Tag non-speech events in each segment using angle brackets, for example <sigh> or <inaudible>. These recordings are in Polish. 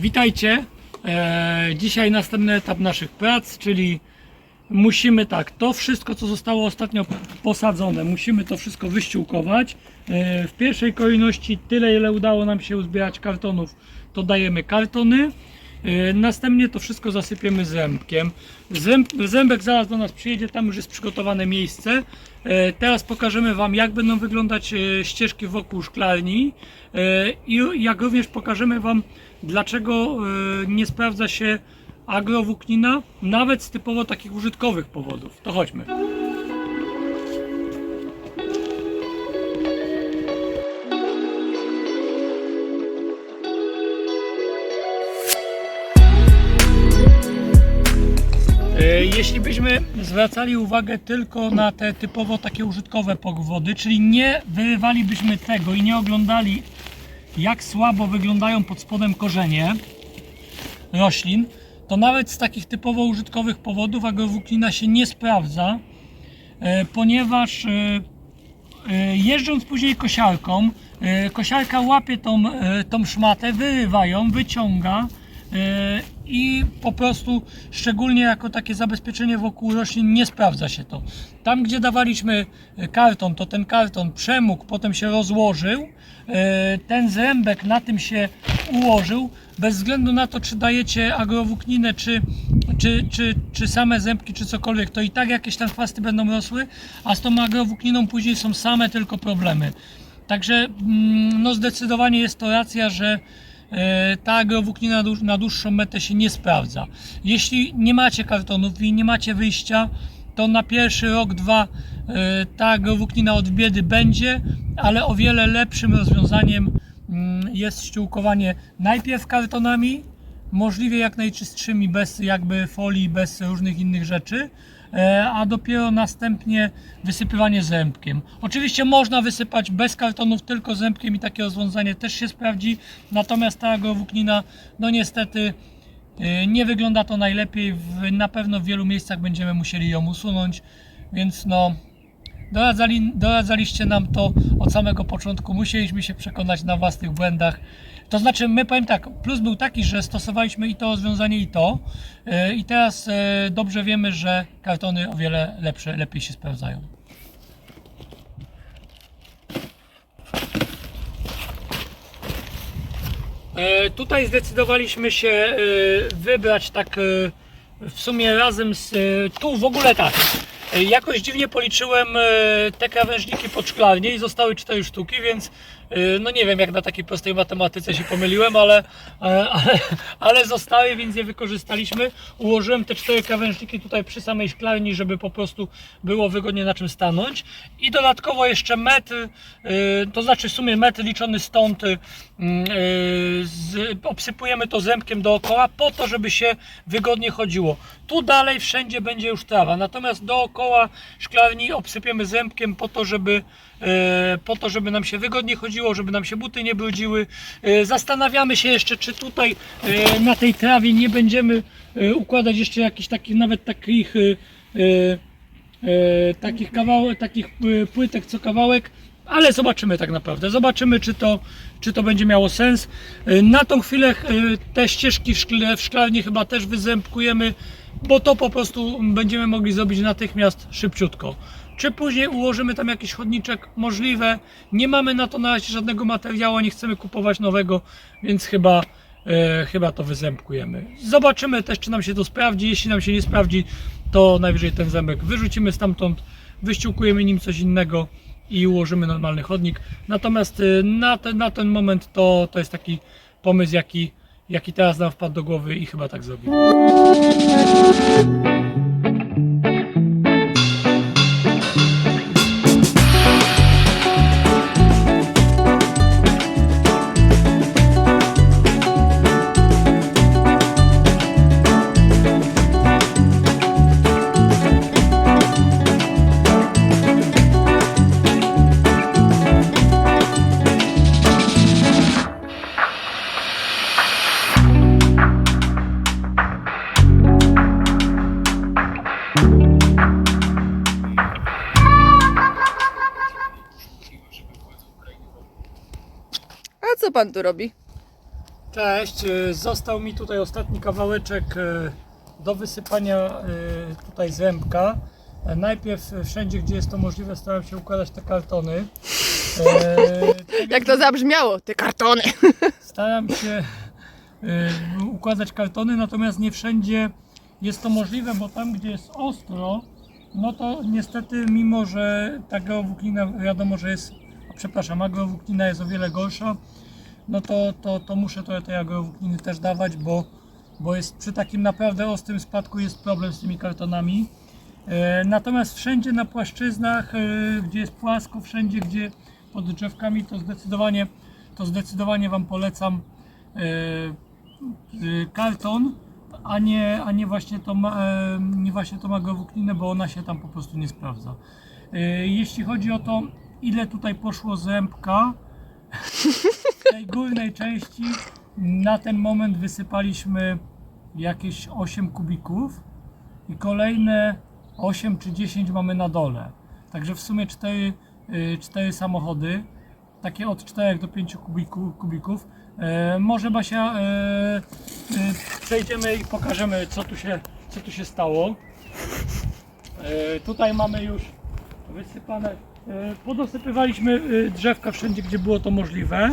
Witajcie. E, dzisiaj następny etap naszych prac, czyli musimy tak, to wszystko co zostało ostatnio posadzone, musimy to wszystko wyściółkować. E, w pierwszej kolejności tyle ile udało nam się uzbierać kartonów, to dajemy kartony. E, Następnie to wszystko zasypiemy zębkiem. Zęb, zębek zaraz do nas przyjedzie, tam już jest przygotowane miejsce. E, Teraz pokażemy Wam, jak będą wyglądać e, ścieżki wokół szklarni e, i jak również pokażemy Wam, dlaczego e, nie sprawdza się agrowłóknina, nawet z typowo takich użytkowych powodów. To chodźmy. E, Jeśli byśmy zwracali uwagę tylko na te typowo takie użytkowe powody, czyli nie wyrywalibyśmy tego i nie oglądali jak słabo wyglądają pod spodem korzenie roślin, to nawet z takich typowo użytkowych powodów agrowłóknina się nie sprawdza, e, ponieważ e, e, jeżdżąc później kosiarką, kosiarka łapie tą, tą szmatę, wyrywa ją, wyciąga i po prostu szczególnie jako takie zabezpieczenie wokół roślin nie sprawdza się to. Tam gdzie dawaliśmy e, karton, to ten karton przemógł, potem się rozłożył, e, ten zrębek na tym się ułożył, bez względu na to czy dajecie agrowłókninę, czy, czy, czy, czy same zębki, czy cokolwiek, to i tak jakieś tam chwasty będą rosły, a z tą agrowłókniną później są same tylko problemy. Także mm, no zdecydowanie jest to racja, że ta agrowłóknina na dłuż- na dłuższą metę się nie sprawdza. Jeśli nie macie kartonów i nie macie wyjścia, to na pierwszy rok, dwa e, ta agrowłóknina od biedy będzie, ale o wiele lepszym rozwiązaniem mm, jest ściółkowanie najpierw kartonami, możliwie jak najczystszymi, bez jakby folii, bez różnych innych rzeczy, e, a dopiero następnie wysypywanie zębkiem. Oczywiście można wysypać bez kartonów, tylko zębkiem i takie rozwiązanie też się sprawdzi, natomiast ta agrowłóknina, no niestety e, nie wygląda to najlepiej, na pewno w wielu miejscach będziemy musieli ją usunąć, więc no doradzali, doradzaliście nam to od samego początku, musieliśmy się przekonać na własnych błędach. To znaczy, my powiem tak, plus był taki, że stosowaliśmy i to rozwiązanie, i to, yy, i teraz yy, dobrze wiemy, że kartony o wiele lepsze, lepiej się sprawdzają. E, Tutaj zdecydowaliśmy się e, wybrać tak e, w sumie razem z. e, Tu w ogóle tak. e, Jakoś dziwnie policzyłem e, te krawężniki pod szklarnię i zostały 4 sztuki, więc e, no nie wiem jak na takiej prostej matematyce się pomyliłem, ale, e, ale, ale zostały, więc je wykorzystaliśmy. Ułożyłem te cztery krawężniki tutaj przy samej szklarni, żeby po prostu było wygodnie na czym stanąć. I dodatkowo jeszcze metr, e, to znaczy w sumie metr liczony stąd, z, obsypujemy to zębkiem dookoła po to, żeby się wygodnie chodziło. Tu dalej wszędzie będzie już trawa, natomiast dookoła szklarni obsypiemy zębkiem po to, żeby po to, żeby nam się wygodnie chodziło, żeby nam się buty nie brudziły. E, Zastanawiamy się jeszcze, czy tutaj e, na tej trawie nie będziemy e, układać jeszcze jakichś takich, nawet takich e, e, e, takich kawałek, takich e, płytek co kawałek, ale zobaczymy tak naprawdę. Zobaczymy, czy to, czy to będzie miało sens. E, Na tą chwilę e, te ścieżki w, szkle, w szklarni chyba też wyzębkujemy, bo to po prostu będziemy mogli zrobić natychmiast szybciutko. Czy później ułożymy tam jakiś chodniczek? Możliwe. Nie mamy na to na razie żadnego materiału, nie chcemy kupować nowego, więc chyba, e, chyba to wyzębkujemy. Zobaczymy też, czy nam się to sprawdzi. Jeśli nam się nie sprawdzi, to najwyżej ten zębek wyrzucimy stamtąd, wyściółkujemy nim coś innego i ułożymy normalny chodnik. Natomiast e, na ten, na ten moment to, to jest taki pomysł, jaki, jaki teraz nam wpadł do głowy i chyba tak zrobimy. A co pan tu robi? Cześć, y, został mi tutaj ostatni kawałeczek y, do wysypania y, tutaj zębka. E, Najpierw y, wszędzie, gdzie jest to możliwe, staram się układać te kartony. E, <laughs> Jak to zabrzmiało, te kartony. <laughs> Staram się układać kartony, natomiast nie wszędzie jest to możliwe, bo tam, gdzie jest ostro, no to niestety, mimo że ta geowłóknina wiadomo, że jest, a przepraszam, agrowłóknina jest o wiele gorsza, no to, to, to muszę trochę tej agrowłókniny też dawać, bo, bo jest przy takim naprawdę ostrym spadku jest problem z tymi kartonami. E, Natomiast wszędzie na płaszczyznach, e, gdzie jest płasko, wszędzie gdzie pod drzewkami, to zdecydowanie, to zdecydowanie Wam polecam e, karton, a nie, a nie właśnie tą, e, nie właśnie tą agrowłókninę, bo ona się tam po prostu nie sprawdza. E, Jeśli chodzi o to, ile tutaj poszło zębka, w <laughs> tej górnej części na ten moment wysypaliśmy jakieś 8 kubików i kolejne 8 czy 10 mamy na dole. Także w sumie 4, 4 samochody, takie od 4 do 5 kubiku, kubików. E, może Basia e, e, przejdziemy i pokażemy co tu się, co tu się stało. Tutaj mamy już wysypane. Podosypywaliśmy drzewka wszędzie, gdzie było to możliwe.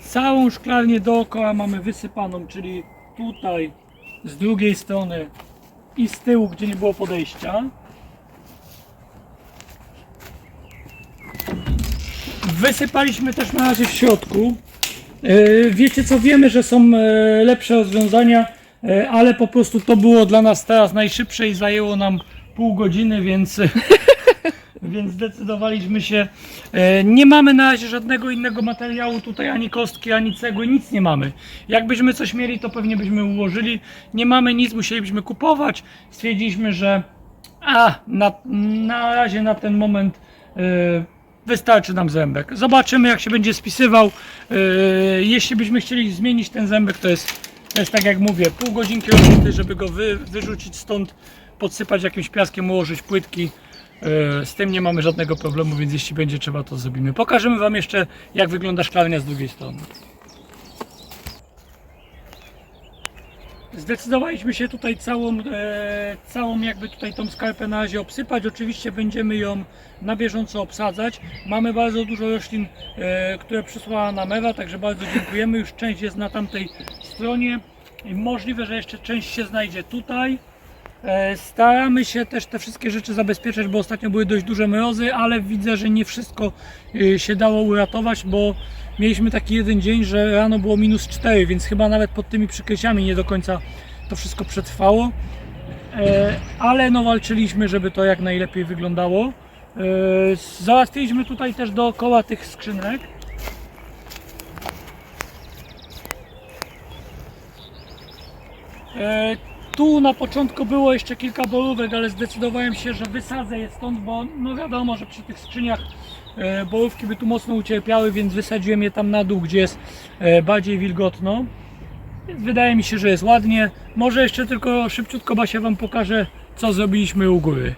Całą szklarnię dookoła mamy wysypaną, czyli tutaj z drugiej strony i z tyłu, gdzie nie było podejścia. Wysypaliśmy też na razie w środku. E, Wiecie co, wiemy, że są e, lepsze rozwiązania, e, ale po prostu to było dla nas teraz najszybsze i zajęło nam pół godziny, więc, <laughs> więc zdecydowaliśmy się. E, Nie mamy na razie żadnego innego materiału tutaj, ani kostki, ani cegły, nic nie mamy. Jakbyśmy coś mieli, to pewnie byśmy ułożyli. Nie mamy nic, musielibyśmy kupować. Stwierdziliśmy, że a, na, na razie na ten moment e, wystarczy nam zębek. Zobaczymy jak się będzie spisywał. E, jeśli byśmy chcieli zmienić ten zębek, to jest, to jest tak jak mówię, pół godzinki roboty, żeby go wy, wyrzucić stąd, podsypać jakimś piaskiem, ułożyć płytki. E, Z tym nie mamy żadnego problemu, więc jeśli będzie trzeba, to zrobimy. Pokażemy Wam jeszcze, jak wygląda szklarnia z drugiej strony. Zdecydowaliśmy się tutaj całą, e, całą jakby tutaj tą skarpę na razie obsypać. Oczywiście będziemy ją na bieżąco obsadzać. Mamy bardzo dużo roślin, e, które przysłała nam Ewa, także bardzo dziękujemy. Już część jest na tamtej stronie. I Możliwe, że jeszcze część się znajdzie tutaj. E, Staramy się też te wszystkie rzeczy zabezpieczać, bo ostatnio były dość duże mrozy, ale widzę, że nie wszystko e, się dało uratować, bo mieliśmy taki jeden dzień, że rano było minus 4, więc chyba nawet pod tymi przykryciami nie do końca to wszystko przetrwało. E, Ale no walczyliśmy, żeby to jak najlepiej wyglądało. E, Załatwiliśmy tutaj też dookoła tych skrzynek. E, Tu na początku było jeszcze kilka borówek, ale zdecydowałem się, że wysadzę je stąd, bo no wiadomo, że przy tych skrzyniach e, borówki by tu mocno ucierpiały, więc wysadziłem je tam na dół, gdzie jest e, bardziej wilgotno. Więc wydaje mi się, że jest ładnie. Może jeszcze tylko szybciutko Basia Wam pokażę, co zrobiliśmy u góry.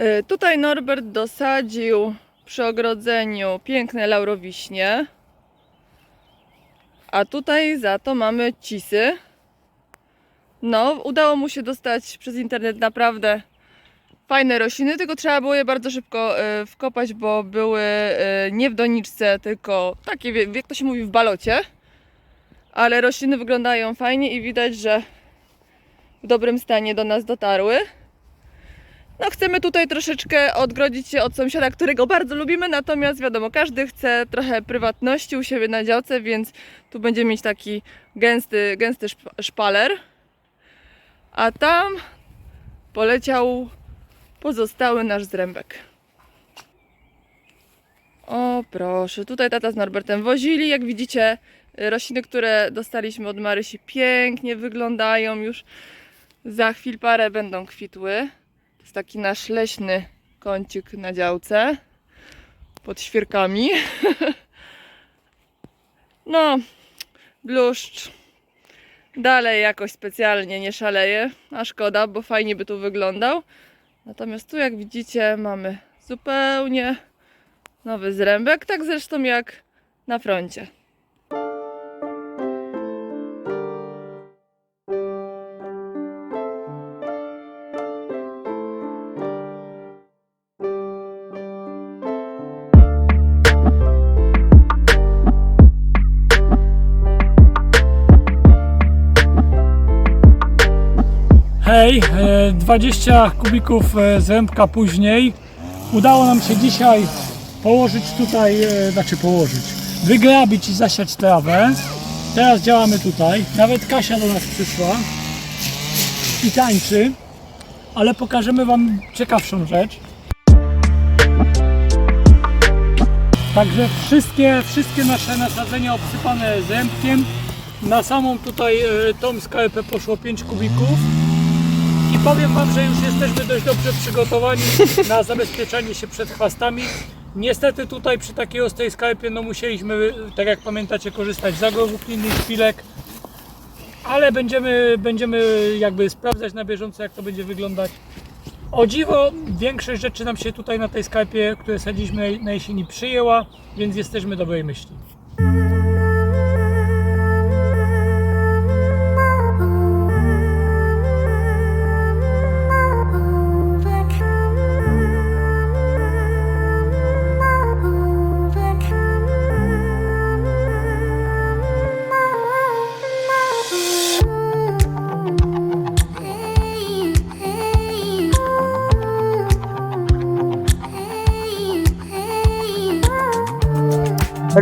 Y, Tutaj Norbert dosadził przy ogrodzeniu piękne laurowiśnie. A tutaj za to mamy cisy. No, udało mu się dostać przez internet naprawdę fajne rośliny, tylko trzeba było je bardzo szybko y, wkopać, bo były y, nie w doniczce, tylko takie, jak to się mówi, w balocie. Ale rośliny wyglądają fajnie i widać, że w dobrym stanie do nas dotarły. No, chcemy tutaj troszeczkę odgrodzić się od sąsiada, którego bardzo lubimy, natomiast wiadomo, każdy chce trochę prywatności u siebie na działce, więc tu będzie mieć taki gęsty, gęsty szp- szpaler. A tam poleciał pozostały nasz zrębek. O proszę, tutaj tata z Norbertem wozili, jak widzicie, rośliny, które dostaliśmy od Marysi pięknie wyglądają już. Za chwil parę będą kwitły. Jest taki nasz leśny kącik na działce pod świerkami. <laughs> No, bluszcz. Dalej jakoś specjalnie nie szaleje, a szkoda, bo fajnie by tu wyglądał. Natomiast tu jak widzicie mamy zupełnie nowy zrębek, tak zresztą jak na froncie. 20 kubików e, zrębka później. Udało nam się dzisiaj położyć tutaj, e, znaczy położyć, wygrabić i zasiać trawę. Teraz działamy tutaj. Nawet Kasia do nas przyszła i tańczy, ale pokażemy Wam ciekawszą rzecz. Także wszystkie, wszystkie nasze nasadzenia obsypane zębkiem. Na samą tutaj e, tą skalpę poszło 5 kubików. Powiem Wam, że już jesteśmy dość dobrze przygotowani <laughs> na zabezpieczanie się przed chwastami. Niestety tutaj przy takiej ostrej skalpie no musieliśmy, tak jak pamiętacie, korzystać z agrowów innych szpilek. Ale będziemy, będziemy jakby sprawdzać na bieżąco jak to będzie wyglądać. O dziwo, większość rzeczy nam się tutaj na tej skalpie, które sadziliśmy na jesieni przyjęła, więc jesteśmy dobrej myśli.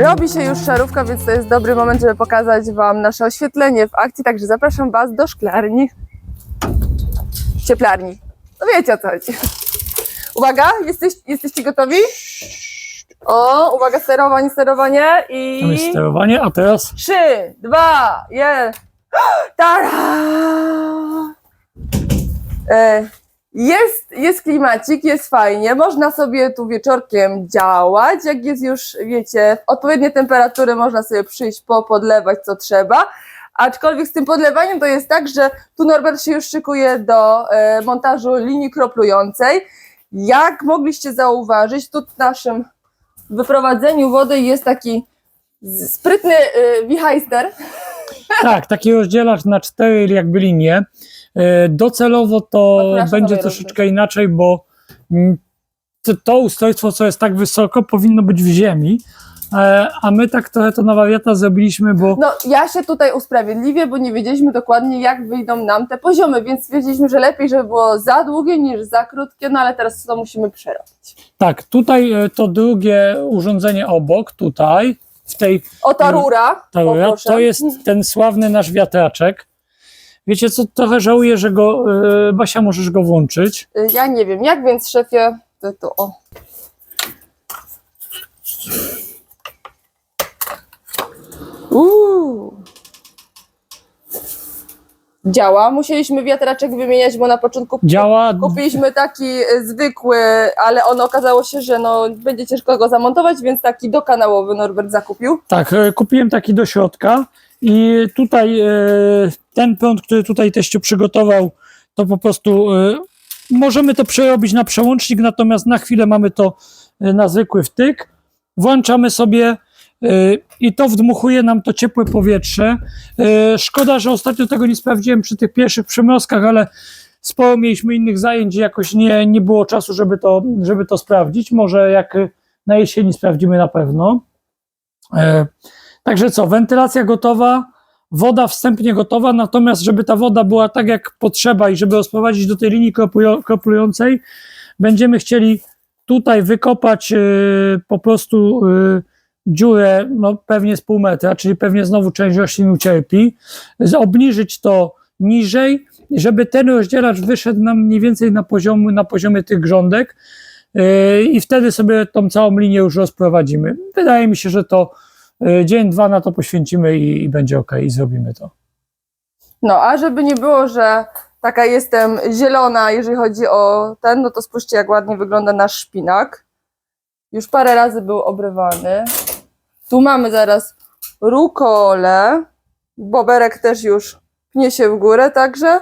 Robi się już szarówka, więc to jest dobry moment, żeby pokazać Wam nasze oświetlenie w akcji, także zapraszam Was do szklarni. Cieplarni. No wiecie o co chodzi. Uwaga, jesteś, jesteście gotowi? O, uwaga, sterowanie, sterowanie i... Tam jest sterowanie, a teraz Trzy, dwa, jeden. <gasps> Tara! E, Jest, jest klimacik, jest fajnie. Można sobie tu wieczorkiem działać. Jak jest już, wiecie, odpowiednie temperatury, można sobie przyjść, popodlewać co trzeba. Aczkolwiek z tym podlewaniem to jest tak, że tu Norbert się już szykuje do e, montażu linii kroplującej. Jak mogliście zauważyć, tu w naszym wyprowadzeniu wody jest taki sprytny y, wichajster. Tak, taki rozdzielacz na cztery jakby linie. E, Docelowo to Zapraszam będzie troszeczkę inaczej, bo to, ustrojstwo, co jest tak wysoko, powinno być w ziemi, e, a my tak trochę to na wariata zrobiliśmy, bo No, ja się tutaj usprawiedliwię, bo nie wiedzieliśmy dokładnie, jak wyjdą nam te poziomy, więc stwierdziliśmy, że lepiej, żeby było za długie niż za krótkie, no ale teraz to musimy przerobić. tak, tutaj e, to drugie urządzenie obok, tutaj, w tej O, ta rura. ta rura, to jest ten sławny nasz wiatraczek. Wiecie co, trochę żałuję, że go, e, Basia, możesz go włączyć. Y, Ja nie wiem, jak więc szefie, to, to o. Uuu. Działa. Musieliśmy wiatraczek wymieniać, bo na początku Działa, Kupiliśmy taki y, zwykły, ale on okazało się, że no, będzie ciężko go zamontować, więc taki dokanałowy Norbert zakupił. Tak, e, kupiłem taki do środka i tutaj e, ten prąd, który tutaj teściu przygotował, to po prostu e, możemy to przerobić na przełącznik, natomiast na chwilę mamy to e, na zwykły wtyk. Włączamy sobie i to wdmuchuje nam to ciepłe powietrze. Szkoda, że ostatnio tego nie sprawdziłem przy tych pierwszych przymrozkach, ale sporo mieliśmy innych zajęć i jakoś nie, nie było czasu, żeby to, żeby to sprawdzić. Może jak na jesieni sprawdzimy na pewno. Także co, wentylacja gotowa, woda wstępnie gotowa, natomiast żeby ta woda była tak jak potrzeba i żeby rozprowadzić do tej linii kroplują- kroplującej, będziemy chcieli tutaj wykopać e, po prostu e, dziurę, no pewnie z pół metra, czyli pewnie znowu część roślin ucierpi, obniżyć to niżej, żeby ten rozdzielacz wyszedł nam mniej więcej na, na poziomie tych grządek e, i wtedy sobie tą całą linię już rozprowadzimy. Wydaje mi się, że to dzień, dwa na to poświęcimy i, i będzie ok, i zrobimy to. No, a żeby nie było, że taka jestem zielona, jeżeli chodzi o ten, no to spójrzcie, jak ładnie wygląda nasz szpinak. Już parę razy był obrywany. Tu mamy zaraz rukolę. Boberek też już pnie się w górę, także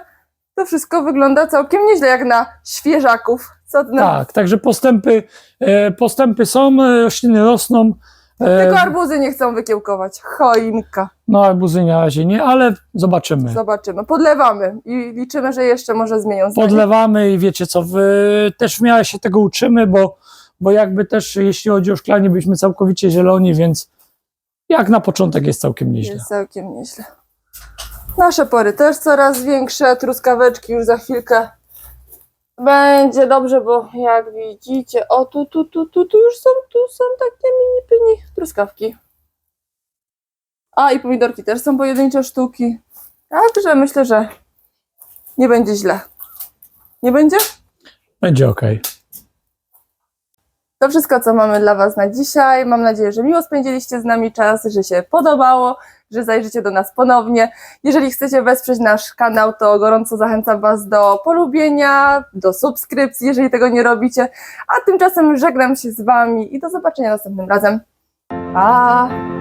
to wszystko wygląda całkiem nieźle, jak na świeżaków. Co. Tak, także postępy, e, postępy są, e, rośliny rosną. E, Tylko arbuzy nie chcą wykiełkować. Choinka. No, arbuzy na razie nie, ale zobaczymy. Zobaczymy. Podlewamy i liczymy, że jeszcze może zmienią zdanie. Podlewamy i wiecie co, wy, też w miarę się tego uczymy, bo, bo jakby też jeśli chodzi o szklanie, byliśmy całkowicie zieloni, więc jak na początek jest całkiem nieźle. Jest całkiem nieźle. Nasze pory też coraz większe, truskaweczki już za chwilkę będzie dobrze, bo jak widzicie, o tu, tu, tu, tu, tu już są, tu są takie mini pyni truskawki. A i pomidorki też są pojedyncze sztuki. Także myślę, że nie będzie źle. Nie będzie? Będzie ok. To wszystko, co mamy dla Was na dzisiaj. Mam nadzieję, że miło spędziliście z nami czas, że się podobało, że zajrzycie do nas ponownie. Jeżeli chcecie wesprzeć nasz kanał, to gorąco zachęcam Was do polubienia, do subskrypcji, jeżeli tego nie robicie. A tymczasem żegnam się z Wami i do zobaczenia następnym razem. Pa!